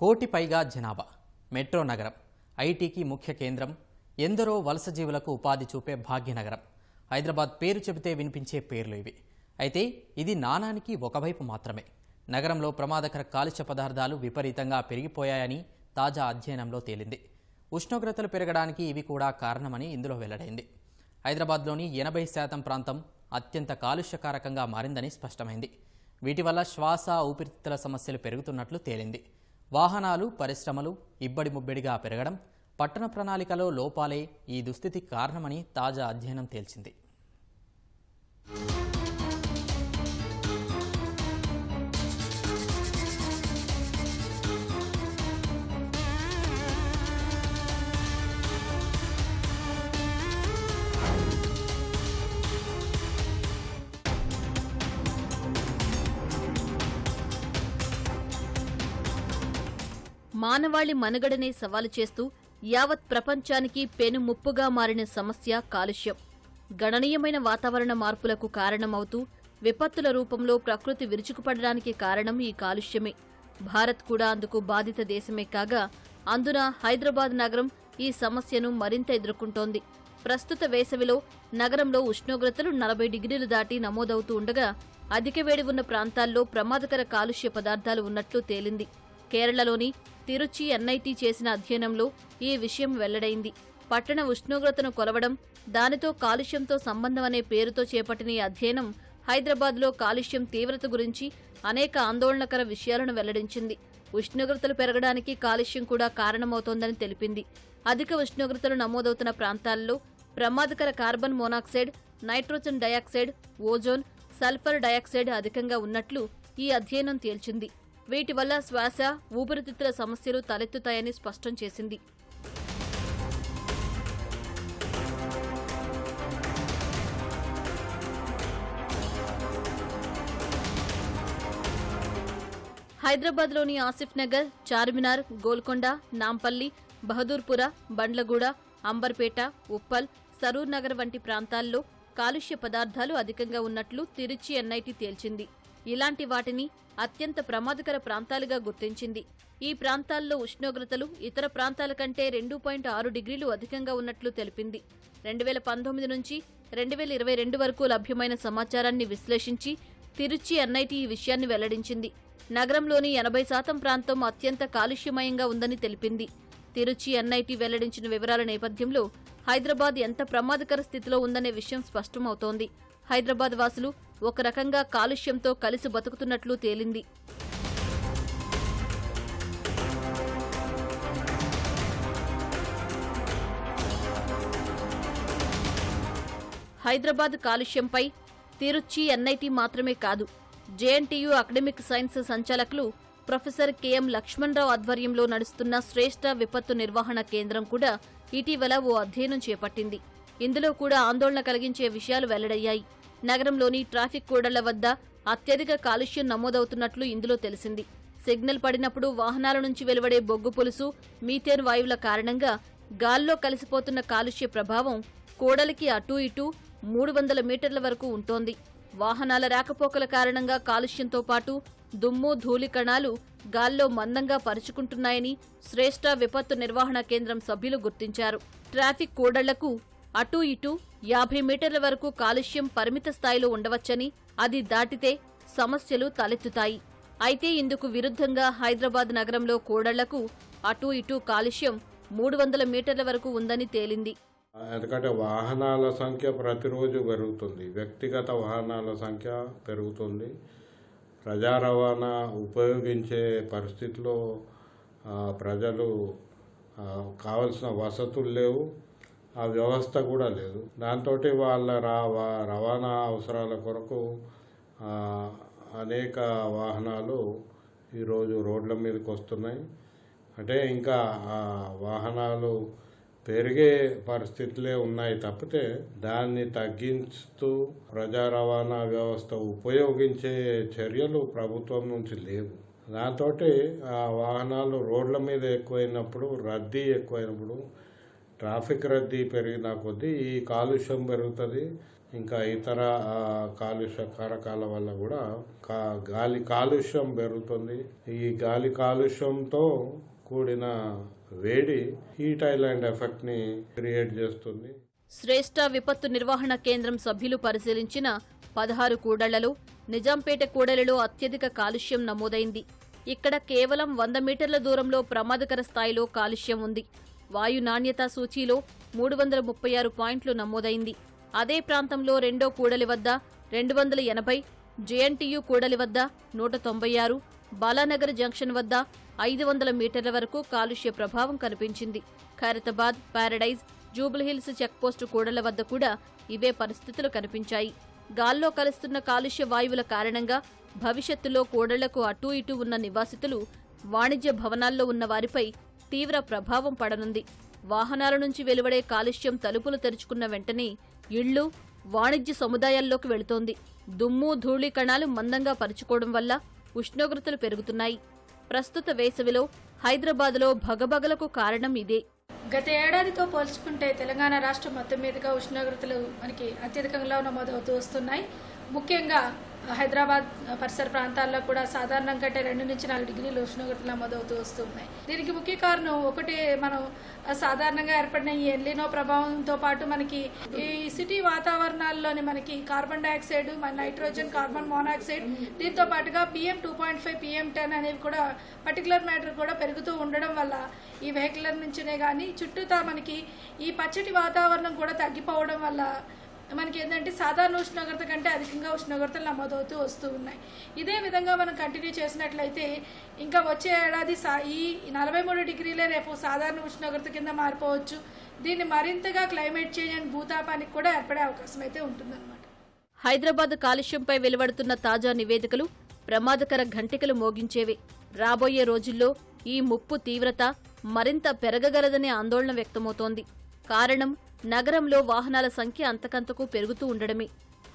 కోటి పైగా జనాభా. మెట్రో నగరం ఐటీకి ముఖ్య కేంద్రం ఎందరో వలస జీవులకు ఉపాధి చూపే భాగ్యనగరం. హైదరాబాద్ పేరు చెబితే వినిపించే పేర్లు ఇవి. అయితే ఇది నాణానికి ఒకవైపు మాత్రమే. నగరంలో ప్రమాదకర కాలుష్య పదార్థాలు విపరీతంగా పెరిగిపోయాయని తాజా అధ్యయనంలో తేలింది. ఉష్ణోగ్రతలు పెరగడానికి ఇవి కూడా కారణమని ఇందులో వెల్లడైంది. హైదరాబాద్లోని ఎనభై శాతం ప్రాంతం అత్యంత కాలుష్యకారకంగా మారిందని స్పష్టమైంది. వీటి వల్ల శ్వాస ఊపిరితిత్తుల సమస్యలు పెరుగుతున్నట్లు తేలింది. వాహనాలు పరిశ్రమలు ఇబ్బడి ముబ్బడిగా పెరగడం పట్టణ ప్రణాళికలో లోపాలే ఈ దుస్థితికి కారణమని తాజా అధ్యయనం తేల్చింది. మానవాళి మనుగడనే సవాలు చేస్తూ యావత్ ప్రపంచానికి పెను ముప్పుగా మారిన సమస్య కాలుష్యం. గణనీయమైన వాతావరణ మార్పులకు కారణమవుతూ విపత్తుల రూపంలో ప్రకృతి విరుచుకుపడడానికి కారణం ఈ కాలుష్యమే. భారత్ కూడా అందుకు బాధిత దేశమే కాగా అందున హైదరాబాద్ నగరం ఈ సమస్యను మరింత ఎదుర్కొంటోంది. ప్రస్తుత వేసవిలో నగరంలో ఉష్ణోగ్రతలు నలభై డిగ్రీలు దాటి నమోదవుతూ ఉండగా అధిక వేడి ఉన్న ప్రాంతాల్లో ప్రమాదకర కాలుష్య పదార్థాలు ఉన్నట్లు తేలింది. కేరళలోని తిరుచి ఎన్ఐటి చేసిన అధ్యయనంలో ఈ విషయం వెల్లడైంది. పట్టణ ఉష్ణోగ్రతను కొలవడం దానితో కాలుష్యంతో సంబంధం అనే పేరుతో చేపట్టిన ఈ అధ్యయనం హైదరాబాద్లో కాలుష్యం తీవ్రత గురించి అనేక ఆందోళనకర విషయాలను వెల్లడించింది. ఉష్ణోగ్రతలు పెరగడానికి కాలుష్యం కూడా కారణమవుతోందని తెలిపింది. అధిక ఉష్ణోగ్రతలు నమోదవుతున్న ప్రాంతాల్లో ప్రమాదకర carbon monoxide nitrogen dioxide ozone sulphur dioxide అధికంగా ఉన్నట్లు ఈ అధ్యయనం తేల్చింది. వీటి వల్ల శ్వాస ఊపిరితిత్తుల సమస్యలు తలెత్తుతాయని స్పష్టం చేసింది. హైదరాబాద్లోని ఆసిఫ్ నగర్ చార్మినార్ గోల్కొండ నాంపల్లి బహదూర్పుర బండ్లగూడ అంబర్పేట ఉప్పల్ సరూర్ నగర్ వంటి ప్రాంతాల్లో కాలుష్య పదార్థాలు అధికంగా ఉన్నట్లు తిరుచి ఎన్ఐటి తేల్చింది. ఇలాంటి వాటిని అత్యంత ప్రమాదకర ప్రాంతాలుగా గుర్తించింది. ఈ ప్రాంతాల్లో ఉష్ణోగ్రతలు ఇతర ప్రాంతాల కంటే రెండు పాయింట్ ఆరు డిగ్రీలు అధికంగా ఉన్నట్లు తెలిపింది. రెండు వేల పంతొమ్మిది నుంచి రెండు వేల ఇరవై రెండు వరకు లభ్యమైన సమాచారాన్ని విశ్లేషించి తిరుచి ఎన్ఐటి ఈ విషయాన్ని వెల్లడించింది. నగరంలోని ఎనభై శాతం ప్రాంతం అత్యంత కాలుష్యమయంగా ఉందని తెలిపింది. తిరుచి ఎన్ఐటి వెల్లడించిన వివరాల నేపథ్యంలో హైదరాబాద్ ఎంత ప్రమాదకర స్థితిలో ఉందనే విషయం స్పష్టమవుతోంది. హైదరాబాద్ వాసులు ఒక రకంగా కాలుష్యంతో కలిసి బతుకుతున్నట్లు తేలింది. హైదరాబాద్ కాలుష్యంపై తిరుచి ఎన్ఐటి మాత్రమే కాదు జేఎన్టీయూ అకాడమిక్ సైన్స్ సంచాలకులు ప్రొఫెసర్ కెఎం లక్ష్మణరావు ఆధ్వర్యంలో నడుస్తున్న శ్రేష్ఠ విపత్తు నిర్వహణ కేంద్రం కూడా ఇటీవల ఓ అధ్యయనం చేపట్టింది. ఇందులో కూడా ఆందోళన కలిగించే విషయాలు వెల్లడయ్యాయి. నగరంలోని ట్రాఫిక్ కూడళ్ళ వద్ద అత్యధిక కాలుష్యం నమోదవుతున్నట్లు ఇందులో తెలిసింది. సిగ్నల్ పడినప్పుడు వాహనాల నుంచి వెలువడే బొగ్గు పులుసు మీథేన్ వాయువుల కారణంగా గాల్లో కలిసిపోతున్న కాలుష్య ప్రభావం కోడలికి అటూ ఇటూ మూడు వందల మీటర్ల వరకు ఉంటోంది. వాహనాల రాకపోకల కారణంగా కాలుష్యంతో పాటు దుమ్ము ధూళి కణాలు గాల్లో మందంగా పరుచుకుంటున్నాయని శ్రేష్ఠ విపత్తు నిర్వహణ కేంద్రం సభ్యులు గుర్తించారు. ట్రాఫిక్ కూడళ్ళకు అటూ ఇటూ యాభై మీటర్ల వరకు కాలుష్యం పరిమిత స్థాయిలో ఉండవచ్చని అది దాటితే సమస్యలు తలెత్తుతాయి. అయితే ఇందుకు విరుద్ధంగా హైదరాబాద్ నగరంలో కూడళ్ళకు అటూ ఇటూ కాలుష్యం మూడు వందల మీటర్ల వరకు ఉందని తేలింది. ఎందుకంటే వాహనాల సంఖ్య ప్రతిరోజు పెరుగుతుంది. వ్యక్తిగత వాహనాల సంఖ్య పెరుగుతుంది. ప్రజా రవాణా ఉపయోగించే పరిస్థితిలో ప్రజలు కావలసిన వసతులు లేవు. ఆ వ్యవస్థ కూడా లేదు. దాంతో వాళ్ళ రా రవాణా అవసరాల కొరకు అనేక వాహనాలు ఈరోజు రోడ్ల మీదకి వస్తున్నాయి. అంటే ఇంకా ఆ వాహనాలు పెరిగే పరిస్థితులే ఉన్నాయి తప్పితే దాన్ని తగ్గిస్తూ ప్రజా రవాణా వ్యవస్థ ఉపయోగించే చర్యలు ప్రభుత్వం నుంచి లేవు. దాంతో ఆ వాహనాలు రోడ్ల మీద ఎక్కువైనప్పుడు రద్దీ ఎక్కువైనప్పుడు ట్రాఫిక్ రద్దీ పెరిగిన కొద్దీ ఈ కాలుష్యం పెరుగుతుంది. ఇంకా ఇతర కాలుష్య కారకాల వల్ల కూడా కా గాలి కాలుష్యం పెరుగుతుంది. ఈ గాలి కాలుష్యంతో కూడిన వేడి హీట్ ఐలాండ్ ఎఫెక్ట్ని క్రియేట్ చేస్తుంది. శ్రేష్ట విపత్తు నిర్వహణ కేంద్రం సభ్యులు పరిశీలించిన పదహారు కూడళ్ళలో నిజాంపేట కూడలిలో అత్యధిక కాలుష్యం నమోదైంది. ఇక్కడ కేవలం వంద మీటర్ల దూరంలో ప్రమాదకర స్థాయిలో కాలుష్యం ఉంది. వాయు నాణ్యత సూచీలో మూడు వందల ముప్పై ఆరు పాయింట్లు నమోదైంది. అదే ప్రాంతంలో రెండో కూడలి వద్ద రెండు వందల ఎనభై జేఎన్టీయు కూడలి వద్ద నూట తొంభై ఆరు బాలానగర్ జంక్షన్ వద్ద ఐదు వందల మీటర్ల వరకు కాలుష్య ప్రభావం కనిపించింది. Khairatabad Paradise Jubilee Hills checkpost కూడల వద్ద కూడా ఇవే పరిస్థితులు కనిపించాయి. గాల్లో కలుస్తున్న కాలుష్య వాయువుల కారణంగా భవిష్యత్తులో కూడళ్ళకు అటూ ఇటూ ఉన్న నివాసితులు వాణిజ్య భవనాల్లో ఉన్న వారిపై తీవ్ర ప్రభావం పడనుంది. వాహనాల నుంచి వెలువడే కాలుష్యం తలుపులు తెరుచుకున్న వెంటనే ఇళ్ళు వాణిజ్య సముదాయాల్లోకి వెళుతోంది. దుమ్ము ధూళి కణాలు మందంగా పరుచుకోవడం వల్ల ఉష్ణోగ్రతలు పెరుగుతున్నాయి. ప్రస్తుత వేసవిలో హైదరాబాద్లో భగభగలకు కారణం ఇదే. గత ఏడాదితో పోల్చుకుంటే తెలంగాణ రాష్ట్రం మొత్తం మీదుగా ఉష్ణోగ్రతలు మనకి అత్యధికంగా నమోదవుతూ వస్తున్నాయి. ముఖ్యంగా హైదరాబాద్ పరిసర ప్రాంతాల్లో కూడా సాధారణం కంటే రెండు నుంచి నాలుగు డిగ్రీలు ఉష్ణోగ్రతలు నమోదవుతూ వస్తున్నాయి దీనికి ముఖ్య కారణం ఒకటి మనం సాధారణంగా ఏర్పడిన ఈ ఎల్లినో ప్రభావంతో పాటు మనకి ఈ సిటీ వాతావరణాల్లోని మనకి కార్బన్ డైఆక్సైడ్ మన నైట్రోజన్ కార్బన్ మోనాక్సైడ్ దీంతో పాటుగా PM two point five PM ten అనేవి కూడా పర్టికులర్ మ్యాటర్ కూడా పెరుగుతూ ఉండడం వల్ల ఈ వెహికల్ నుంచినే కానీ చుట్టూతా మనకి ఈ పచ్చటి వాతావరణం కూడా తగ్గిపోవడం వల్ల మనకి ఏంటంటే సాధారణ ఉష్ణోగ్రత కంటే అధికంగా ఉష్ణోగ్రతలు నమోదవుతూ వస్తూ ఉన్నాయి. ఇదే విధంగా మనం కంటిన్యూ చేసినట్లయితే ఇంకా వచ్చే ఏడాది సా ఈ నలభై మూడు డిగ్రీలే రేపు సాధారణ ఉష్ణోగ్రత కింద మారిపోవచ్చు. దీన్ని మరింతగా క్లైమేట్ చేంజ్ అండ్ భూతాపానికి కూడా ఏర్పడే అవకాశం అయితే ఉంటుందన్నమాట. హైదరాబాద్ కాలుష్యంపై వెలువడుతున్న తాజా నివేదికలు ప్రమాదకర ఘంటికలు మోగించేవి. రాబోయే రోజుల్లో ఈ ముప్పు తీవ్రత మరింత పెరగగలదనే ఆందోళన వ్యక్తమవుతోంది. కారణం నగరంలో వాహనాల సంఖ్య అంతకంతకు పెరుగుతూ ఉండడమే.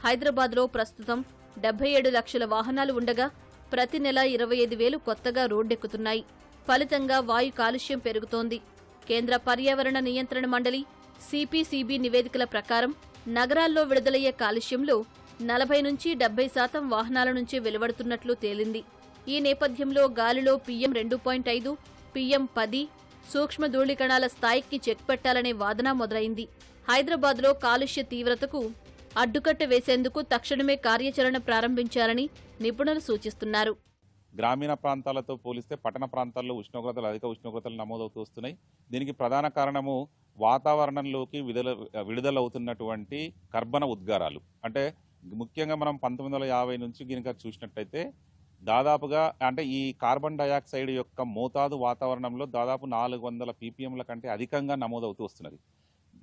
హైదరాబాద్లో ప్రస్తుతం డెబ్బై ఏడు లక్షల వాహనాలు ఉండగా ప్రతి నెల ఇరవై ఐదు వేలు కొత్తగా రోడ్డెక్కుతున్నాయి. ఫలితంగా వాయు కాలుష్యం పెరుగుతోంది. కేంద్ర పర్యావరణ నియంత్రణ మండలి సిపిసిబి నివేదికల ప్రకారం నగరాల్లో విడుదలయ్యే కాలుష్యంలో నలభై నుంచి డెబ్బై శాతం వాహనాల నుంచి వెలువడుతున్నట్లు తేలింది. ఈ నేపథ్యంలో గాలిలో పీఎం రెండు పాయింట్ ఐదు పీఎం పది సూక్ష్మ ధూళికణాల స్థాయికి చెక్ పెట్టాలనే వాదన మొదలైంది. హైదరాబాద్లో కాలుష్య తీవ్రతకు అడ్డుకట్ట వేసేందుకు తక్షణమే కార్యాచరణ ప్రారంభించాలని నిపుణులు సూచిస్తున్నారు. గ్రామీణ ప్రాంతాలతో పోలిస్తే పట్టణ ప్రాంతాల్లో ఉష్ణోగ్రతలు అధిక ఉష్ణోగ్రతలు నమోదవుతూ వస్తున్నాయి. దీనికి ప్రధాన కారణము వాతావరణంలోకి విడుదల విడుదలవుతున్నటువంటి కర్బన ఉద్గారాలు. అంటే ముఖ్యంగా మనం పంతొమ్మిది వందల యాభై నుంచి కనుక చూసినట్టయితే దాదాపుగా అంటే ఈ కార్బన్ డయాక్సైడ్ యొక్క మోతాదు వాతావరణంలో దాదాపు నాలుగు వందల పీపీఎంల కంటే అధికంగా నమోదవుతూ వస్తున్నది.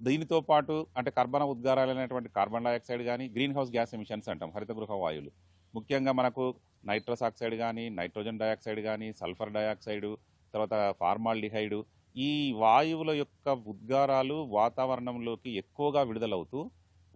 దీనితో పాటు అంటే కర్బన ఉద్గారాలు అనేటువంటి కార్బన్ డయాక్సైడ్ కానీ గ్రీన్ హౌస్ గ్యాస్ ఎమిషన్స్ అంటాం హరితగృహ వాయువులు. ముఖ్యంగా మనకు నైట్రస్ ఆక్సైడ్ కానీ నైట్రోజన్ డయాక్సైడ్ కానీ సల్ఫర్ డయాక్సైడ్ తర్వాత ఫార్మాల్డిహైడ్ ఈ వాయువుల యొక్క ఉద్గారాలు వాతావరణంలోకి ఎక్కువగా విడుదలవుతూ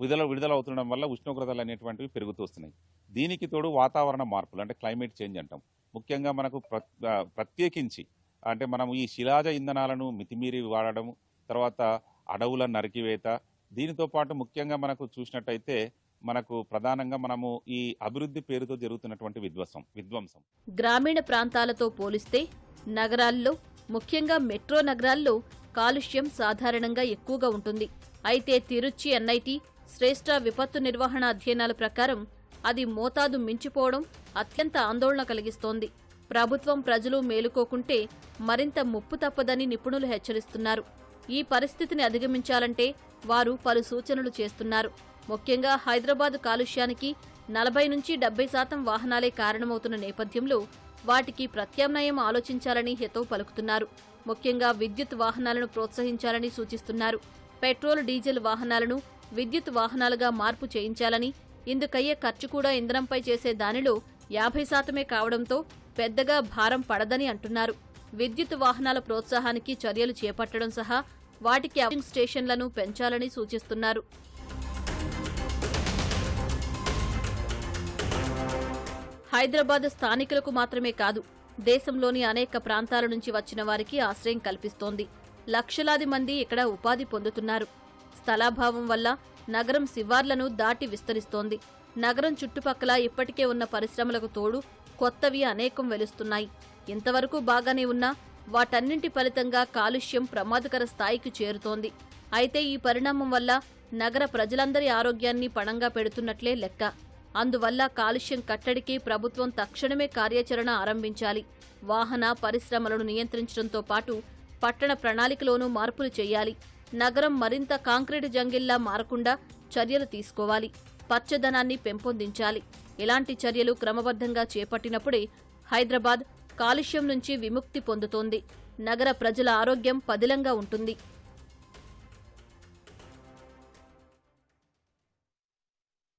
విడుదల విడుదలవుతుండడం వల్ల ఉష్ణోగ్రతలు అనేటువంటివి పెరుగుతూ వస్తున్నాయి. దీనికి తోడు వాతావరణ మార్పులు అంటే క్లైమేట్ చేంజ్ అంటాం. ముఖ్యంగా మనకు ప్ర- ప్రత్యేకించి అంటే మనం ఈ శిలాజ ఇంధనాలను మితిమీరి వాడడం తర్వాత అడవుల నరికివేత దీనితో పాటు ముఖ్యంగా మనకు చూసినట్టయితే మనకు ప్రధానంగా మనము ఈ అభివృద్ధి పేరుతో జరుగుతున్నటువంటి విధ్వంసం విధ్వంసం. గ్రామీణ ప్రాంతాలతో పోలిస్తే నగరాల్లో ముఖ్యంగా మెట్రో నగరాల్లో కాలుష్యం సాధారణంగా ఎక్కువగా ఉంటుంది. అయితే తిరుచి ఎన్ఐటి శ్రేష్ఠ విపత్తు నిర్వహణ అధ్యయనాల ప్రకారం అది మోతాదు మించిపోవడం అత్యంత ఆందోళన కలిగిస్తోంది. ప్రభుత్వం ప్రజలు మేలుకోకుంటే మరింత ముప్పు తప్పదని నిపుణులు హెచ్చరిస్తున్నారు. ఈ పరిస్థితిని అధిగమించాలంటే వారు పలు సూచనలు చేస్తున్నారు. ముఖ్యంగా హైదరాబాద్ కాలుష్యానికి నలభై నుంచి డెబ్బై శాతం వాహనాలే కారణమవుతున్న నేపథ్యంలో వాటికి ప్రత్యామ్నాయం ఆలోచించాలని హితవు పలుకుతున్నారు. ముఖ్యంగా విద్యుత్ వాహనాలను ప్రోత్సహించాలని సూచిస్తున్నారు. పెట్రోల్ డీజిల్ వాహనాలను విద్యుత్ వాహనాలుగా మార్పు చేయించాలని ఇందుకయ్యే ఖర్చు కూడా ఇంధనంపై చేసే దానిలో యాభై శాతమే కావడంతో పెద్దగా భారం పడదని అంటున్నారు. విద్యుత్ వాహనాల ప్రోత్సాహానికి చర్యలు చేపట్టడం సహా వాటికి అవింగ్ స్టేషన్లను పెంచాలని సూచిస్తున్నారు. హైదరాబాద్ స్థానికులకు మాత్రమే కాదు దేశంలోని అనేక ప్రాంతాల నుంచి వచ్చిన వారికి ఆశ్రయం కల్పిస్తోంది. లక్షలాది మంది ఇక్కడ ఉపాధి పొందుతున్నారు. స్థలాభావం వల్ల నగరం శివార్లను దాటి విస్తరిస్తోంది. నగరం చుట్టుపక్కల ఇప్పటికే ఉన్న పరిశ్రమలకు తోడు కొత్తవి అనేకం వెలుస్తున్నాయి. ఇంతవరకు బాగానే ఉన్నా వాటన్నింటి ఫలితంగా కాలుష్యం ప్రమాదకర స్థాయికి చేరుతోంది. అయితే ఈ పరిణామం వల్ల నగర ప్రజలందరి ఆరోగ్యాన్ని పణంగా పెడుతున్నట్లే లెక్క. అందువల్ల కాలుష్యం కట్టడికి ప్రభుత్వం తక్షణమే కార్యాచరణ ఆరంభించాలి. వాహన పరిశ్రమలను నియంత్రించడంతో పాటు పట్టణ ప్రణాళికలోనూ మార్పులు చేయాలి. నగరం మరింత కాంక్రీట్ జంగిల్లా మారకుండా చర్యలు తీసుకోవాలి. పచ్చదనాన్ని పెంపొందించాలి. ఇలాంటి చర్యలు క్రమబద్ధంగా చేపట్టినప్పుడే హైదరాబాద్ కాలుష్యం నుంచి విముక్తి పొందుతోంది. నగర ప్రజల ఆరోగ్యం పదిలంగా ఉంటుంది.